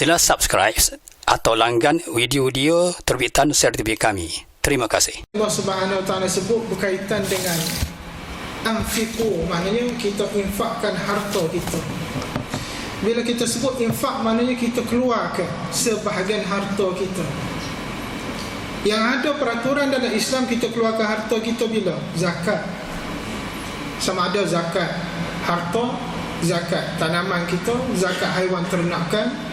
Sila subscribe atau langgan video-video terbitan sertifikat kami. Terima kasih. Allah Subhanahu Taala sebut berkaitan dengan anfiqu maknanya kita infakkan harta kita. Bila kita sebut infak maknanya kita keluarkan sebahagian harta kita. Yang ada peraturan dalam Islam kita keluarkan harta kita bila zakat. Sama ada zakat harta, zakat tanaman kita, zakat haiwan ternakan,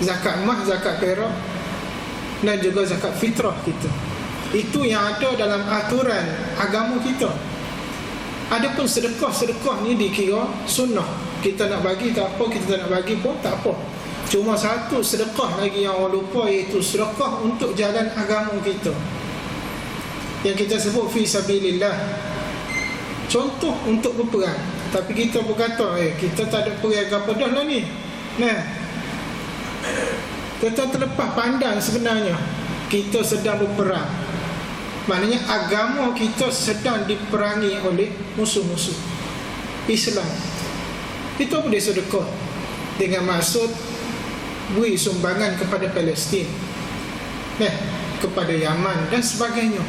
zakat emas, zakat perak dan juga zakat fitrah kita. Itu yang ada dalam aturan agama kita. Adapun sedekah-sedekah ni dikira sunnah. Kita nak bagi tak apa, kita tak nak bagi pun tak apa. Cuma satu sedekah lagi yang orang lupa iaitu sedekah untuk jalan agama kita. Yang kita sebut fi sabilillah. Contoh untuk berperang. Tapi kita berkata, eh kita tak ada perang apa dah lah ni. Nah. Kita terlepas pandang sebenarnya kita sedang berperang. Maknanya agama kita sedang diperangi oleh musuh-musuh. Islam. Itu boleh sedekah Dengan maksud Beri sumbangan kepada Palestin. Eh, Kepada Yaman dan sebagainya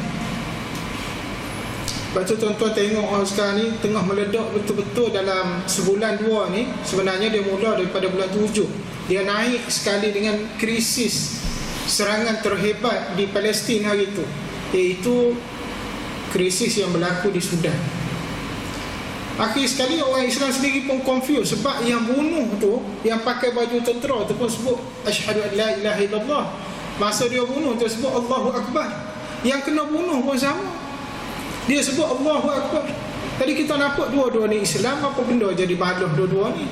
Lepas tu tuan-tuan tengok orang sekarang ni Tengah meledak betul-betul dalam sebulan dua ni Sebenarnya dia mula daripada bulan tujuh Dia naik sekali dengan krisis Serangan terhebat di Palestin hari itu iaitu krisis yang berlaku di Sudan. Akhir sekali orang Islam sendiri pun confused sebab yang bunuh tu yang pakai baju tentera tu pun sebut asyhadu an la ilaha illallah. Masa dia bunuh tu sebut Allahu akbar. Yang kena bunuh pun sama. Dia sebut Allahu akbar. Jadi kita nampak dua-dua ni Islam apa benda jadi balah dua-dua ni.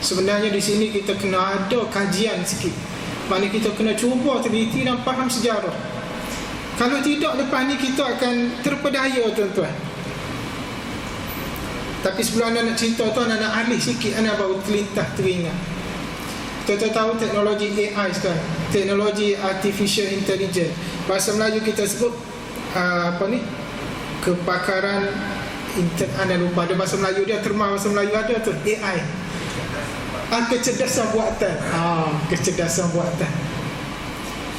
Sebenarnya di sini kita kena ada kajian sikit. Mana kita kena cuba teliti dan faham sejarah. Kalau tidak lepas ni kita akan terpedaya tuan-tuan Tapi sebelum anda nak cerita tu anda nak alih sikit Anda baru terlintah teringat Kita tahu teknologi AI sekarang Teknologi Artificial Intelligence Bahasa Melayu kita sebut uh, Apa ni Kepakaran inter, Anda lupa. Ada bahasa Melayu dia Terma bahasa Melayu ada tu AI ah, Kecerdasan buatan. Ah, Kecerdasan buatan.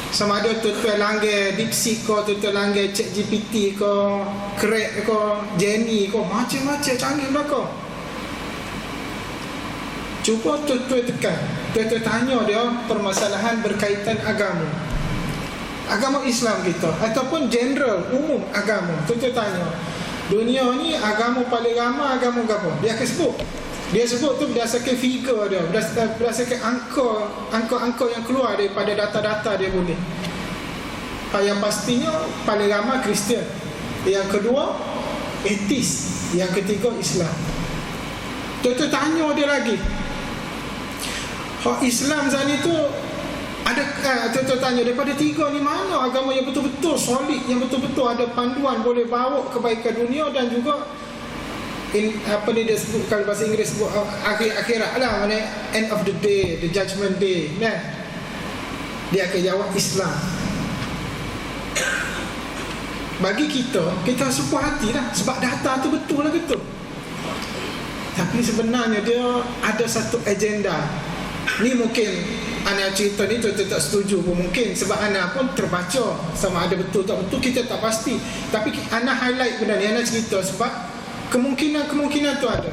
Sama ada tuan-tuan langgar DeepSeek ko tuan-tuan langgar ChatGPT ko Crack ko Jenny ko macam-macam canggih belaka cuba tuan-tuan tekan. Tuan-tuan tanya dia permasalahan berkaitan agama agama Islam kita ataupun general umum agama. Tuan-tuan tanya. Dunia ni agama paling ramai agama apa dia akan sebut. Dia sebut tu berdasarkan figure dia Berdasarkan angka Angka-angka yang keluar daripada data-data dia boleh. Yang pastinya paling ramai Kristian. Yang kedua Etis Yang ketiga Islam. Tuan-tuan tanya dia lagi. Hak Islam saat itu ada eh, tuan-tuan tanya daripada tiga ni mana agama yang betul-betul solid yang betul-betul ada panduan boleh bawa kebaikan dunia dan juga in, apa ni dia sebut kalau bahasa Inggeris sebut uh, akhir akhirat lah mana end of the day the judgment day nah dia akan jawab Islam. Bagi kita kita sepuh hati lah sebab data tu betul lah betul. Tapi sebenarnya dia ada satu agenda. Ni mungkin anak cerita ni tu tak setuju pun. Mungkin sebab anak pun terbaca sama ada betul tak betul kita tak pasti. Tapi anak highlight benda ni anak cerita sebab Kemungkinan-kemungkinan tu ada.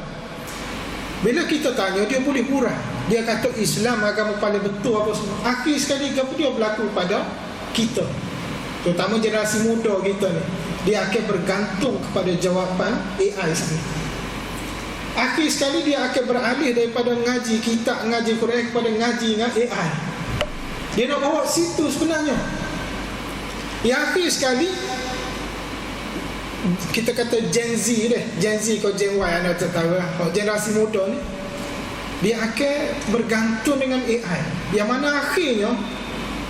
Bila kita tanya Dia boleh murah. Dia kata Islam agama paling betul apa semua. Akhir sekali apa dia berlaku pada kita? Terutama generasi muda kita ni. Dia akan bergantung kepada jawapan AI sendiri Akhir sekali dia akan beralih daripada ngaji kita ngaji Quran kepada ngaji dengan AI Dia nak bawa situ sebenarnya. Yang akhir sekali kita kata Gen Z deh Gen Z kau Gen Y anda tak tahu lah. Generasi muda ni dia akan bergantung dengan AI yang mana akhirnya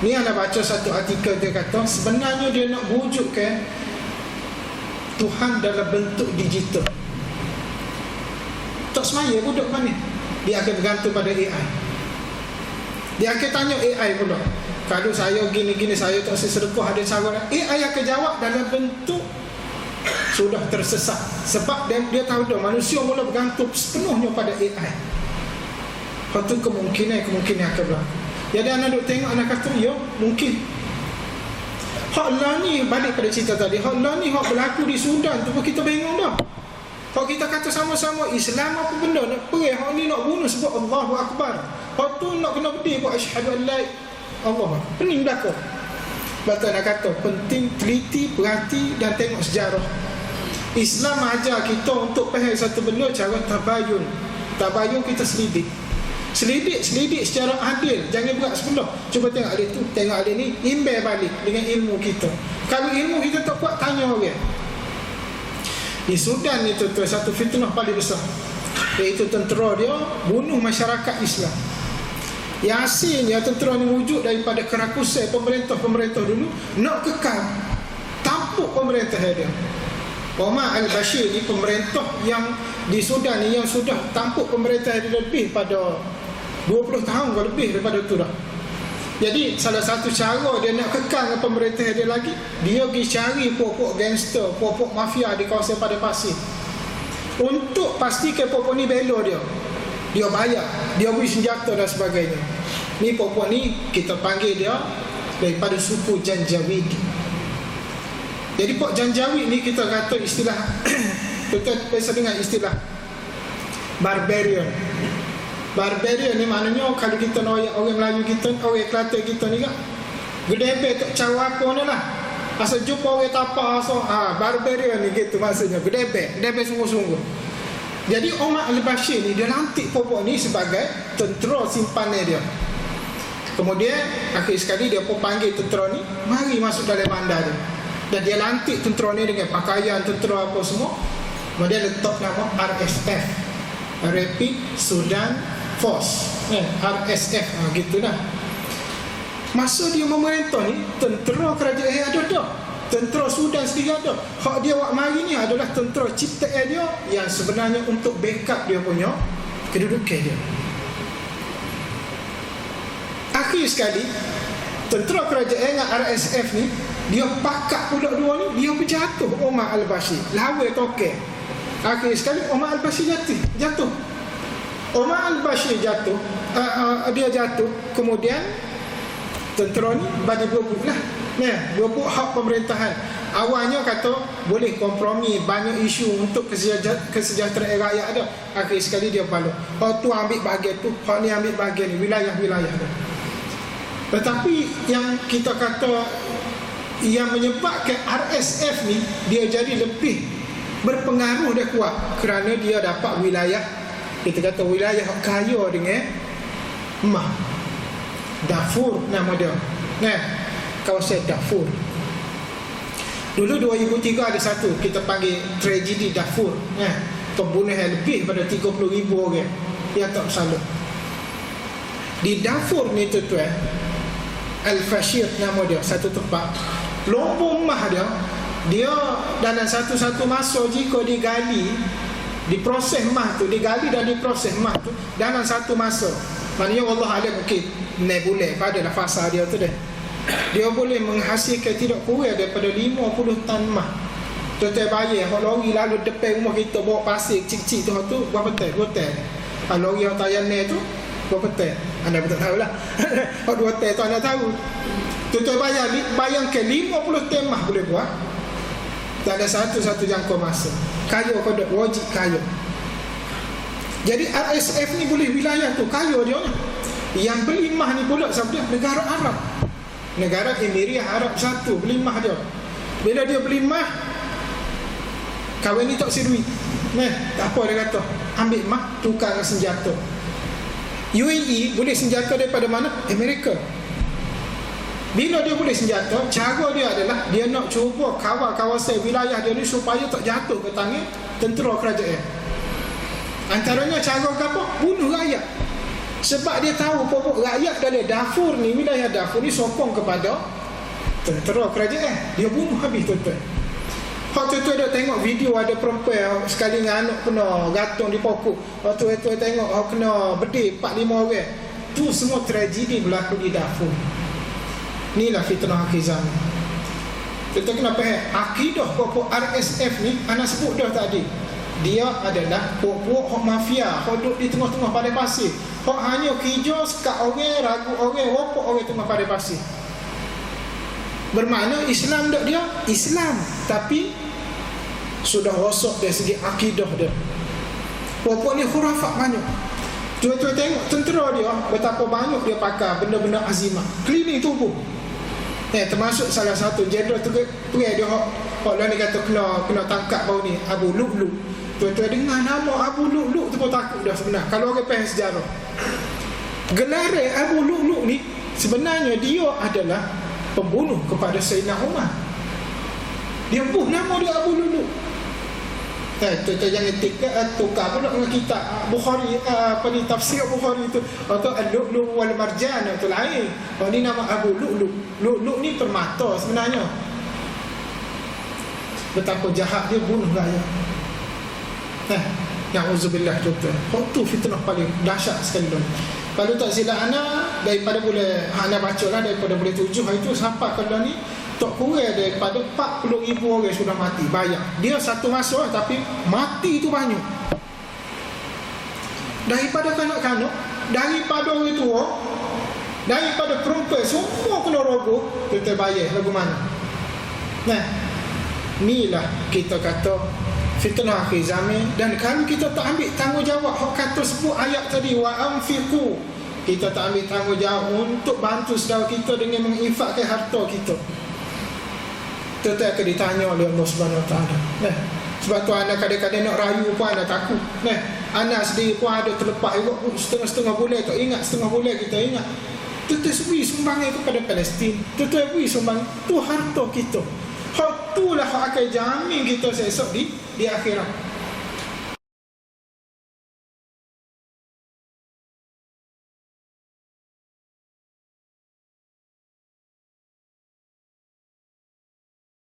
ni anda baca satu artikel dia kata sebenarnya dia nak wujudkan Tuhan dalam bentuk digital tak semaya budak mana? Dia akan bergantung pada AI dia akan tanya AI pula kalau saya gini-gini saya tak sesedekah ada cara AI akan jawab dalam bentuk sudah tersesat. Sebab dia, dia tahu dah manusia mula bergantung sepenuhnya pada AI Lepas tu kemungkinan kemungkinan akan berlaku. Jadi anak duk tengok anak kata Ya mungkin. Hak lah ni balik pada cerita tadi Hak lah ni hak berlaku di Sudan tu pun kita bingung dah Kalau kita kata sama-sama Islam apa benda? Nak pergi Hak ni nak bunuh sebab Allahu Akbar. Hak tu nak kena berdiri buat asyhadu an la Allah Pening belakang Betul nak kata penting teliti, perhati dan tengok sejarah. Islam ajar kita untuk faham satu benda cara tabayun. Tabayun kita selidik. Selidik, selidik secara adil. Jangan berat sebelah. Cuba tengok ada tu, tengok ada ni Imbel balik dengan ilmu kita. Kalau ilmu kita tak kuat, tanya orang Di Sudan itu tu Satu fitnah paling besar. Iaitu tentera dia Bunuh masyarakat Islam. Yang asalnya tentera ni wujud daripada kerakusan pemerintah-pemerintah dulu Nak kekal Tampuk pemerintah dia. Omar al-Bashir ni pemerintah yang di Sudan ni yang sudah tampuk pemerintah dia lebih pada 20 tahun ke lebih daripada itu dah jadi salah satu cara dia nak kekal dengan pemerintah dia lagi dia pergi cari pokok gangster pokok mafia di kawasan pada pasir. Untuk pastikan pokok ni bela dia. Dia bayar dia beri senjata dan sebagainya. Ni pokok ni kita panggil dia daripada suku Janjawid jadi pokok Janjawid ni kita kata istilah kita biasa dengar istilah barbarian Barbarian ni maknanya kalau kita nak orang Melayu kita, orang Kelantan kita ni kan. Gedebe tak cawa apa ni lah. Asal jumpa orang tapak asal ha, barbarian ni gitu maksudnya. Gedebe, gedebe sungguh-sungguh. Jadi Omar Al-Bashir ni dia lantik pokok ni sebagai tentera simpanan dia. Kemudian akhir sekali dia pun panggil tentera ni mari masuk dalam bandar dia. Dan dia lantik tentera ni dengan pakaian tentera apa semua. Kemudian letak nama RSF. Rapid Sudan Force. Eh, RSF ha, gitu lah masa dia memerintah ni tentera kerajaan ada dah. Tentera Sudan sendiri ada. Hak dia buat mari ni adalah tentera ciptaan dia yang sebenarnya untuk backup dia punya kedudukan dia. Akhir sekali tentera kerajaan dengan RSF ni dia pakat pula dua ni dia berjatuh Omar Al-Bashir. Lawan tokek akhir sekali Omar Al-Bashir jatuh. Jatuh Omar al-Bashir jatuh uh, uh, Dia jatuh Kemudian Tentera ni bagi berebut lah. Nah, berebut hak pemerintahan. Awalnya kata Boleh kompromi Banyak isu untuk kesejahteraan rakyat ada Akhir sekali dia balik. Hak tu ambil bahagian tu Hak ni ambil bahagian ni. Wilayah-wilayah ada Tetapi yang kita kata Yang menyebabkan RSF ni Dia jadi lebih Berpengaruh dia kuat Kerana dia dapat wilayah kita kata wilayah kaya dengan emas Darfur nama dia. Nah, kawasan Darfur. Dulu 2003 ada satu kita panggil tragedi Darfur. Nah, pembunuhan lebih pada 30 ribu orang yang tak bersalah. Di Darfur ni tu tuan Al-Fashir nama dia satu tempat. Lombong emas dia dia dalam satu-satu masa jika digali diproses mah tu digali dan diproses mah tu dalam satu masa. Maknanya Allah ada mungkin ne boleh pada fasa dia tu deh. Dia boleh menghasilkan tidak kurang daripada 50 tan mah. Tuan-tuan bayar Hak lori lalu depan rumah kita Bawa pasir cik-cik tu tu Berapa tan? Dua tan Hak lori yang tayar ni tu Berapa tan? Anda pun tak tahu lah Hak dua tan tu anda tahu. Tuan-tuan bayar Bayangkan 50 tan mah boleh buat Tak ada satu-satu jangkau masa. Kaya pada wajib kaya jadi RSF ni boleh wilayah tu kaya dia ni. Yang beli mah ni pula siapa dia negara Arab. Negara Emiria Arab satu beli mah dia. Bila dia beli mah kawan ni tak sirui Nah, apa dia kata ambil mah tukar senjata. UAE boleh senjata daripada mana? Amerika bila dia boleh senjata, cara dia adalah dia nak cuba kawal kawasan wilayah dia ni supaya tak jatuh ke tangan tentera kerajaan. Antaranya cara apa? Bunuh rakyat. Sebab dia tahu pokok rakyat dari Darfur ni, wilayah Darfur ni sokong kepada tentera kerajaan. Dia bunuh habis tuan-tuan. Hak tu tu dia tengok video ada perempuan sekali dengan anak kena gantung di pokok. Waktu tu tengok hak kena bedil 4 5 orang. Tu semua tragedi berlaku di Darfur. Inilah fitnah akhir zaman Kita kena faham Akidah pokok RSF ni Anak sebut dah tadi. Dia adalah puak-puak hok mafia hok duduk di tengah-tengah pada pasir. Hok hanya kerja sekat orang ragu orang ropok orang tengah pada pasir. Bermakna Islam dok dia? Islam. Tapi sudah rosak dari segi akidah dia. Puak-puak ni khurafat banyak. Tuan-tuan tengok tentera dia betapa banyak dia pakai benda-benda azimah. Cleaning tubuh. Eh, termasuk salah satu jenderal tu pergi dia hok hok ni kata kena kena tangkap bau ni Abu Lu'lu. Tuan-tuan dengar nama Abu Lu'lu tu pun takut dah sebenarnya kalau orang faham sejarah. Gelaran Abu Lu'lu ni sebenarnya dia adalah pembunuh kepada Sayyidina Umar. Dia buh nama dia Abu Lu'lu. Eh, tuan-tuan jangan tikar uh, tukar pula dengan kitab uh, Bukhari uh, apa ni tafsir Bukhari itu atau al-lu'lu wal marjan itu lain. Oh ni nama Abu Lu'lu. Lu'lu ni permata sebenarnya. Betapa jahat dia bunuh rakyat. Eh, Na'udzubillah tuan-tuan. Oh tu fitnah paling dahsyat sekali tu. Kalau tak silap anak daripada boleh anak baca lah daripada boleh tujuh itu sampai kalau ni tak kurang daripada 40 ribu orang sudah mati bayar dia satu masa tapi mati itu banyak. Daripada kanak-kanak daripada orang tua daripada perempuan semua kena rogoh kita bayar lagu mana? Nah inilah kita kata fitnah akhir zaman. Dan kalau kita tak ambil tanggungjawab hak kata sebut ayat tadi wa anfiqu kita tak ambil tanggungjawab untuk bantu saudara kita dengan menginfakkan harta kita tetap akan ditanya oleh Allah Subhanahu Wa Taala. Nah, sebab tu anak kadang-kadang nak rayu pun anak takut. Nah, anak sendiri pun ada terlepas juga setengah-setengah bulan tak ingat setengah bulan kita ingat. Tetap beri sumbangan kepada Palestin. Tetap beri sumbang tu harta kita. Hak tu lah hak akan jamin kita sesok di di akhirat.